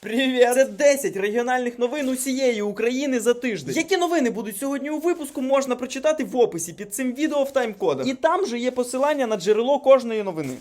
Привіт! Це 10 регіональних новин усієї України за тиждень. Які новини будуть сьогодні у випуску, можна прочитати в описі під цим відео в таймкодах. І там же є посилання на джерело кожної новини.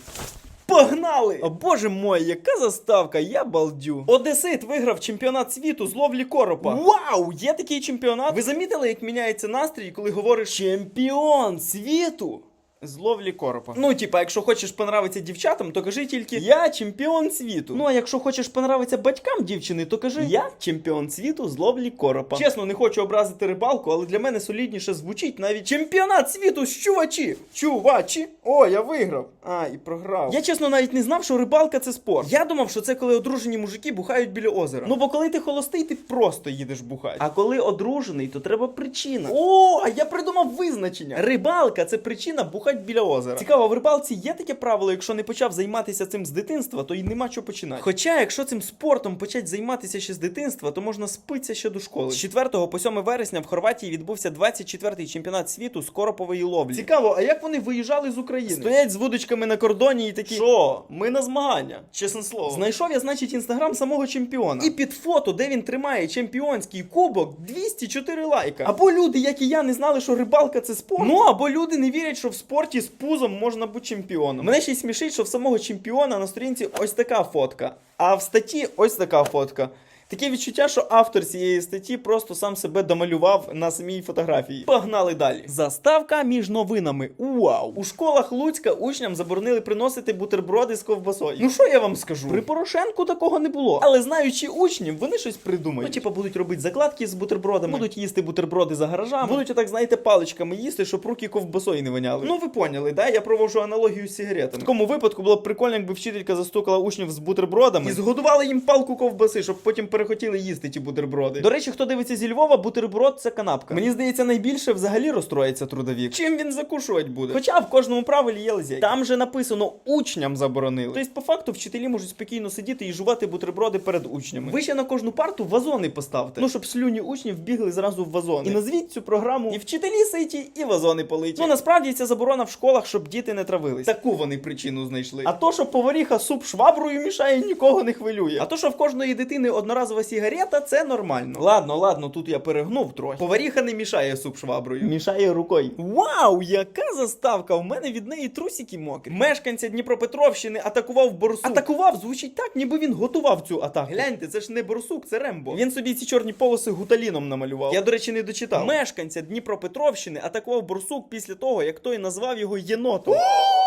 Погнали! О боже мой, яка заставка, я балдю. Одесит виграв чемпіонат світу з ловлі коропа. Вау! Є такий чемпіонат. Ви замітили, як міняється настрій, коли говориш чемпіон світу? З ловлі коропа. Ну, типа, якщо хочеш понравитися дівчатам, то кажи тільки Я чемпіон світу. Ну а якщо хочеш понравитися батькам дівчини, то кажи Я чемпіон світу з ловлі коропа. Чесно, не хочу образити рибалку, але для мене солідніше звучить навіть чемпіонат світу з чувачі. Чувачі? О, я виграв. А, і програв. Я чесно навіть не знав, що рибалка це спорт. Я думав, що це коли одружені мужики бухають біля озера. Ну бо коли ти холостий, ти просто їдеш бухати. А коли одружений, то треба причина. О, а я придумав визначення. Рибалка це причина бухати біля озера. Цікаво, в рибалці є таке правило, якщо не почав займатися цим з дитинства, то й нема чого починати. Хоча, якщо цим спортом почать займатися ще з дитинства, то можна спитися ще до школи. З 4 по 7 вересня в Хорватії відбувся 24-й чемпіонат світу з коропової ловлі. Цікаво, а як вони виїжджали з України? Стоять з вудочками на кордоні і такі. Що? Ми на змагання. Чесне слово. Знайшов я, значить, інстаграм самого чемпіона. І під фото, де він тримає чемпіонський кубок, 204 лайка. Або люди, як і я, не знали, що рибалка це спорт. Ну або люди не вірять, що в спорті з пузом можна бути чемпіоном. Мене ще й смішить, що в самого чемпіона на сторінці ось така фотка, а в статті ось така фотка. Таке відчуття, що автор цієї статті просто сам себе домалював на самій фотографії. Погнали далі. Заставка між новинами. Вау! У школах Луцька учням заборонили приносити бутерброди з ковбасою. Ну що я вам скажу? При Порошенку такого не було. Але знаючи учнів, вони щось придумають. Ну, типа, будуть робити закладки з бутербродами, будуть їсти бутерброди за гаражами, будуть отак, знаєте, паличками їсти, щоб руки ковбасою не воняли. Ну ви поняли, да? Я проводжу аналогію з сигаретами. В такому випадку було б прикольно, якби вчителька застукала учнів з бутербродами і згодувала їм палку ковбаси, щоб потім перехотіли їсти ті бутерброди. До речі, хто дивиться зі Львова, бутерброд це канапка. Мені здається, найбільше взагалі розстроїться трудовік. Чим він закушувати буде? Хоча в кожному правилі є лазейка. Там же написано учням заборонили. Тобто, по факту, вчителі можуть спокійно сидіти і жувати бутерброди перед учнями. Ви ще на кожну парту вазони поставте. Ну щоб слюні учнів бігли зразу в вазони. І назвіть цю програму і вчителі ситі, і вазони политі. Ну насправді ця заборона в школах, щоб діти не травились. Таку вони причину знайшли. А то, що поваріха суп шваброю мішає, нікого не хвилює. А то, що в кожної дитини одноразова сігарета, це нормально. Ладно, ладно, тут я перегнув трохи. Поваріха не мішає суп шваброю. Мішає рукою. Вау, яка заставка! У мене від неї трусики мокрі. Мешканця Дніпропетровщини атакував борсук. Атакував, звучить так, ніби він готував цю атаку. Гляньте, це ж не борсук, це Рембо. Він собі ці чорні полоси гуталіном намалював. Я, до речі, не дочитав. Мешканця Дніпропетровщини атакував борсук після того, як той назвав його єнотом.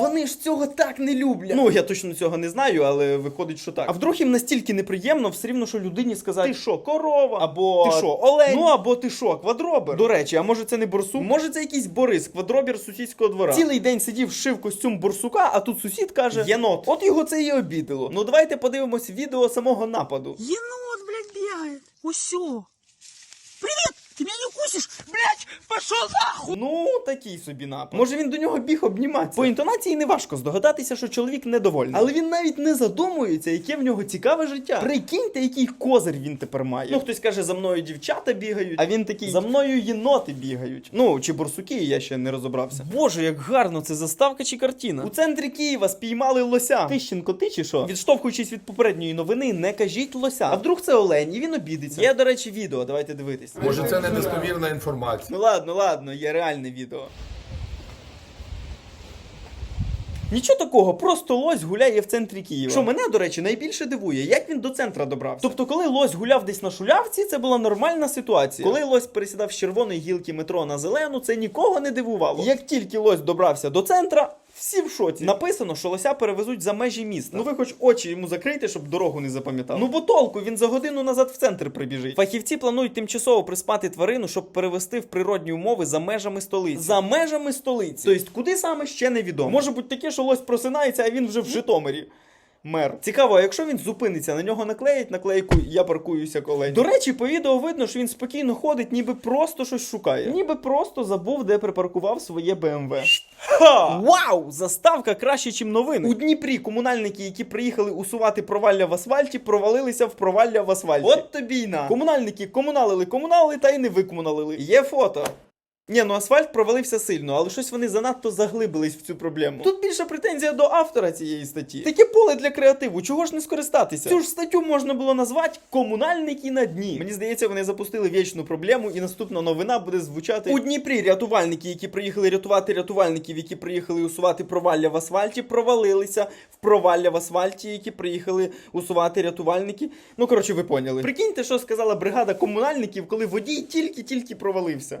Вони ж цього так не люблять. Ну я точно цього не знаю, але виходить, що так. А вдруг їм настільки неприємно, все рівно, що людині сказати: ти що, корова? Або ти що, олень? Ну або ти що, квадробер? До речі, а може це не борсук? Може це якийсь Борис, квадробер сусідського двора. Цілий день сидів, шив костюм борсука, а тут сусід каже: Єнот. От його це і обідало. Ну давайте подивимось відео самого нападу. Енот, блядь, бегает. Усё. Привет! Ты меня не укусишь? Блядь, пошел нахуй! Ну, такий собі напад. Може він до нього біг обніматися. По інтонації не важко здогадатися, що чоловік недовольний. Але він навіть не задумується, яке в нього цікаве життя. Прикиньте, який козир він тепер має. Ну, хтось каже, за мною дівчата бігають, а він такий за мною єноти бігають. Ну, чи борсуки, я ще не розібрався. Боже, як гарно, це заставка чи картина. У центрі Києва спіймали лося. Тищенко, ти чи що? Відштовхуючись від попередньої новини, не кажіть лося. А вдруг це олень, і він обідиться. Є, до речі, відео, давайте дивитись. Може, це недостовірна інформація. Ну ладно, ладно, є реальне відео. Нічого такого, просто лось гуляє в центрі Києва. Що мене, до речі, найбільше дивує, як він до центра добрався. Тобто, коли лось гуляв десь на шулявці, це була нормальна ситуація. Коли лось пересідав з червоної гілки метро на зелену, це нікого не дивувало. Як тільки лось добрався до центра. Всі в шоці. Написано, що лося перевезуть за межі міста. Ну ви хоч очі йому закрийте, щоб дорогу не запам'ятав. Ну бо толку, він за годину назад в центр прибіжить. Фахівці планують тимчасово приспати тварину, щоб перевести в природні умови за межами столиці. За межами столиці. Тобто, куди саме ще невідомо. Може бути таке, що лось просинається, а він вже в Житомирі. Мер. Цікаво, а якщо він зупиниться, на нього наклеять наклейку Я паркуюся колень. До речі, по відео видно, що він спокійно ходить, ніби просто щось шукає. Ніби просто забув, де припаркував своє БМВ. Ха! Вау! Заставка краще, ніж новини. У Дніпрі комунальники, які приїхали усувати провалля в асфальті, провалилися в провалля в асфальті. От тобі й на. Комунальники комуналили, комуналили та й не викомуналили. Є фото. Ні, ну асфальт провалився сильно, але щось вони занадто заглибились в цю проблему. Тут більша претензія до автора цієї статті. Таке поле для креативу, чого ж не скористатися? Цю ж статтю можна було назвати комунальники на дні. Мені здається, вони запустили вічну проблему, і наступна новина буде звучати у Дніпрі. Рятувальники, які приїхали рятувати рятувальників, які приїхали усувати провалля в асфальті, провалилися в провалля в асфальті, які приїхали усувати рятувальники. Ну коротше, ви поняли. Прикиньте, що сказала бригада комунальників, коли водій тільки-тільки провалився.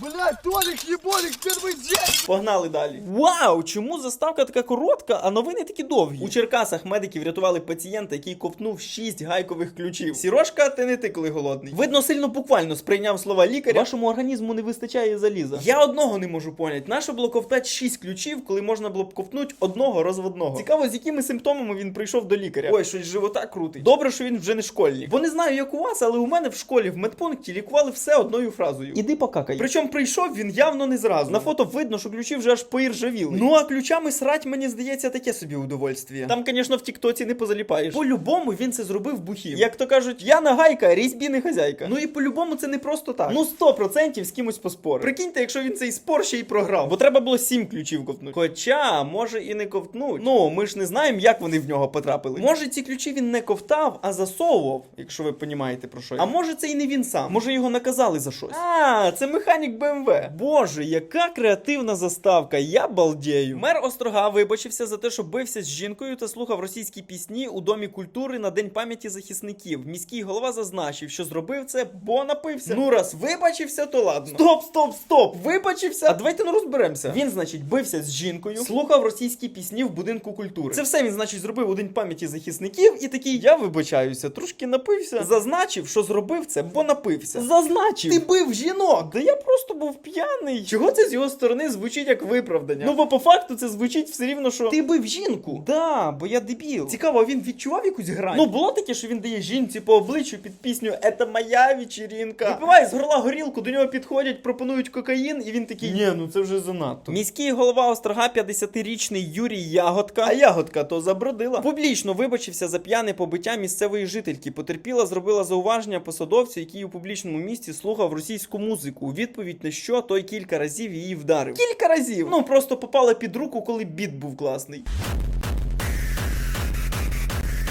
Блять, Толик, еболик, первый день! Погнали далі. Вау! Чому заставка така коротка, а новини такі довгі? У Черкасах медики врятували пацієнта, який ковтнув 6 гайкових ключів. Сірошка, ти не ти, коли голодний. Видно, сильно буквально сприйняв слова лікаря. Вашому організму не вистачає заліза. Я одного не можу поняти. Нащо було ковтати 6 ключів, коли можна було б ковтнути одного розводного? Цікаво, з якими симптомами він прийшов до лікаря. Ой, щось живота крутить. Добре, що він вже не школьник. Бо не знаю, як у вас, але у мене в школі в медпункті лікували все одною фразою. Іди покакай. Причому прийшов він явно не зразу. На фото видно, що ключі вже аж поіржавіли. Ну а ключами срать, мені здається, таке собі удовольствие. Там, звісно, в Тіктоці не позаліпаєш. По-любому він це зробив бухів. Як то кажуть, я нагайка, різьбі не хазяйка. Ну і по-любому це не просто так. Ну 100% з кимось поспорив. Прикиньте, якщо він цей спор ще й програв. Бо треба було сім ключів ковтнути. Хоча, може і не ковтнуть. Ну, ми ж не знаємо, як вони в нього потрапили. Може, ці ключі він не ковтав, а засовував, якщо ви понімаєте про що. я. А може, це і не він сам. Може, його наказали за щось. А, це механік БМВ. Боже, яка креативна заставка, я балдею. Мер Острога вибачився за те, що бився з жінкою та слухав російські пісні у домі культури на день пам'яті захисників. Міський голова зазначив, що зробив це, бо напився. Ну раз вибачився, то ладно. Стоп, стоп, стоп! Вибачився. А давайте ну розберемося. Він, значить, бився з жінкою, слухав російські пісні в будинку культури. Це все він, значить, зробив у день пам'яті захисників і такий, я вибачаюся, трошки напився. Зазначив, що зробив це, бо напився. Зазначив. Ти бив жінок. Да я просто був п'яний. Чого це з його сторони звучить як виправдання? Ну бо по факту це звучить все рівно, що ти бив жінку. Да, бо я дебіл. Цікаво, а він відчував якусь грань? Ну було таке, що він дає жінці по обличчю під пісню «Это моя вечеринка. Випиває з горла горілку, до нього підходять, пропонують кокаїн, і він такий. Ні, ну це вже занадто. Міський голова Острога 50-річний Юрій Ягодка. А ягодка то забродила. Публічно вибачився за п'яне побиття місцевої жительки. Потерпіла, зробила зауваження посадовцю, який у публічному місті слухав російську музику. У відповідь на що той кілька разів її вдарив. Кілька разів. Ну просто попала під руку, коли біт був класний.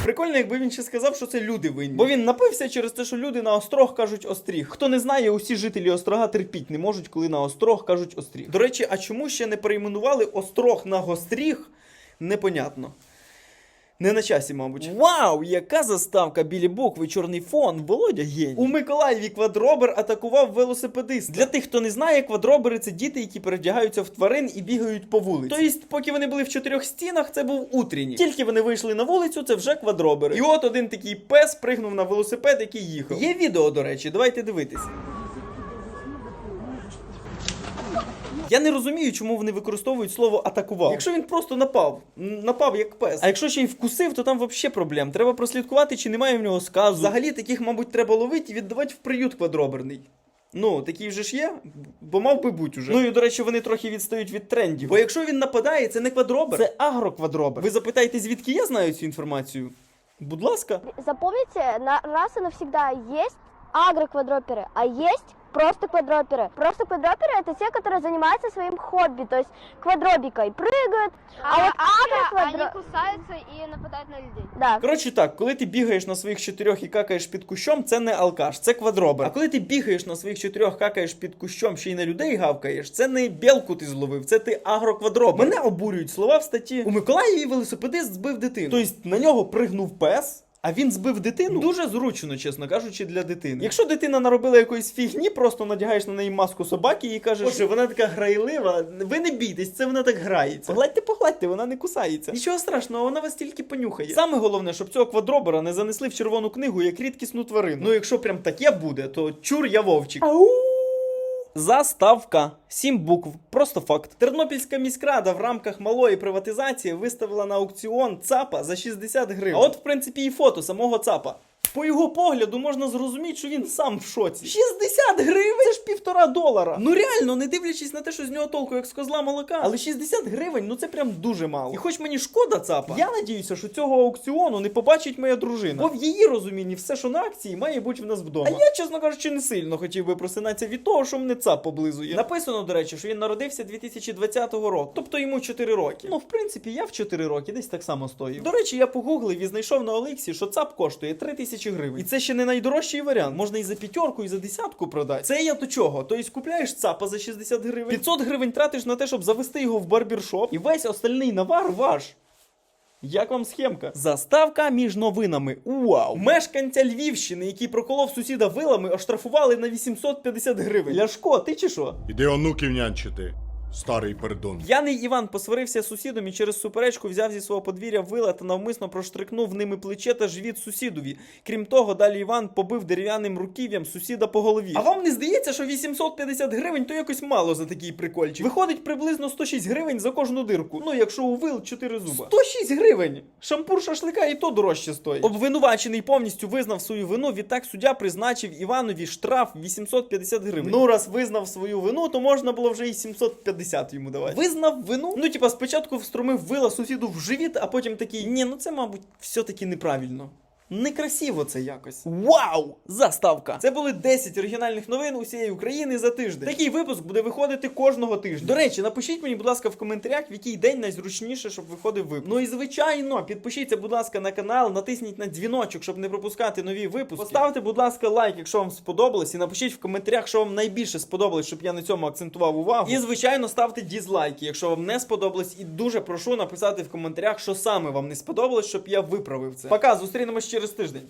Прикольно, якби він ще сказав, що це люди винні. Бо він напився через те, що люди на острог кажуть остріг. Хто не знає, усі жителі острога терпіть не можуть, коли на острог кажуть остріг. До речі, а чому ще не перейменували острог на гостріг? Непонятно. Не на часі, мабуть. Вау, яка заставка білі букви, чорний фон, Володя геній. У Миколаєві квадробер атакував велосипедист. Для тих, хто не знає, квадробери це діти, які перевдягаються в тварин і бігають по вулиці. Тобто, поки вони були в чотирьох стінах, це був утренній. Тільки вони вийшли на вулицю, це вже квадробери. І от один такий пес пригнув на велосипед, який їхав. Є відео, до речі, давайте дивитись. Я не розумію, чому вони використовують слово атакував. Якщо він просто напав, напав як пес. А якщо ще й вкусив, то там взагалі проблем. Треба прослідкувати, чи немає в нього сказу. Взагалі таких, мабуть, треба ловити і віддавати в приют квадроберний. Ну, такий вже ж є, бо мав би бути уже. Ну і до речі, вони трохи відстають від трендів. Бо якщо він нападає, це не квадробер, це агроквадробер. Ви запитаєте, звідки я знаю цю інформацію? Будь ласка. Запомните, на раз и навсегда есть агроквадроперы, а есть просто квадроперы. Просто квадроперы это те, которые занимаются своим хобби, то есть квадробикой, прыгают. А, вот агроквадро... Они кусаются и нападают на людей. Да. Коротше так, коли ти бігаєш на своїх чотирьох і какаєш під кущом, це не алкаш, це квадробер. А коли ти бігаєш на своїх чотирьох, какаєш під кущом, ще й на людей гавкаєш, це не білку ти зловив, це ти агроквадробер. Мене обурюють слова в статті. У Миколаєві велосипедист збив дитину. Тобто на нього пригнув пес. А він збив дитину дуже зручно, чесно кажучи, для дитини. Якщо дитина наробила якоїсь фігні, просто надягаєш на неї маску собаки і кажеш, що вона така грайлива. Ви не бійтесь, це вона так грається. Погладьте, погладьте, вона не кусається. Нічого страшного, вона вас тільки понюхає. Саме головне, щоб цього квадробера не занесли в червону книгу як рідкісну тварину. Ну, якщо прям таке буде, то чур я вовчик. Ау! Заставка. Сім букв. Просто факт. Тернопільська міськрада в рамках малої приватизації виставила на аукціон ЦАПа за 60 гривень. А от, в принципі, і фото самого ЦАПа. По його погляду можна зрозуміти, що він сам в шоці. 60 гривень? Це ж півтора долара. Ну реально, не дивлячись на те, що з нього толку як з козла молока. Але 60 гривень, ну це прям дуже мало. І хоч мені шкода цапа, я надіюся, що цього аукціону не побачить моя дружина. Бо в її розумінні все, що на акції, має бути в нас вдома. А я, чесно кажучи, не сильно хотів би просинатися від того, що мене цап поблизує. Написано, до речі, що він народився 2020 року, тобто йому 4 роки. Ну, в принципі, я в 4 роки десь так само стою. До речі, я погуглив і знайшов на Олексі, що цап коштує 3 тисячі гривень. І це ще не найдорожчий варіант. Можна і за п'ятерку, і за десятку продати. Це я до чого? Тобто купляєш цапа за 60 гривень, 500 гривень тратиш на те, щоб завести його в барбершоп, і весь остальний навар ваш. Як вам схемка? Заставка між новинами. Вау! Мешканця Львівщини, який проколов сусіда вилами, оштрафували на 850 гривень. Ляшко, ти чи що? Іди онуків нянчити, старий пердун. П'яний Іван посварився з сусідом і через суперечку взяв зі свого подвір'я вила та навмисно проштрикнув ними плече та живіт сусідові. Крім того, далі Іван побив дерев'яним руків'ям сусіда по голові. А вам не здається, що 850 гривень то якось мало за такий прикольчик? Виходить приблизно 106 гривень за кожну дирку. Ну, якщо у вил 4 зуба. 106 гривень! Шампур шашлика і то дорожче стоїть. Обвинувачений повністю визнав свою вину. Відтак суддя призначив Іванові штраф 850 гривень. Ну, раз визнав свою вину, то можна було вже і 750 йому давати. Визнав вину? Ну, типа, спочатку встромив вила сусіду в живіт, а потім такий, ні, ну це, мабуть, все-таки неправильно. Некрасиво це якось. Вау! Заставка! Це були 10 оригінальних новин усієї України за тиждень. Такий випуск буде виходити кожного тижня. До речі, напишіть мені, будь ласка, в коментарях, в який день найзручніше, щоб виходив випуск. Ну і звичайно, підпишіться, будь ласка, на канал, натисніть на дзвіночок, щоб не пропускати нові випуски. Поставте, будь ласка, лайк, якщо вам сподобалось, і напишіть в коментарях, що вам найбільше сподобалось, щоб я на цьому акцентував увагу. І звичайно, ставте дізлайки, якщо вам не сподобалось, і дуже прошу написати в коментарях, що саме вам не сподобалось, щоб я виправив це. Пока, зустрінемось через тиждень.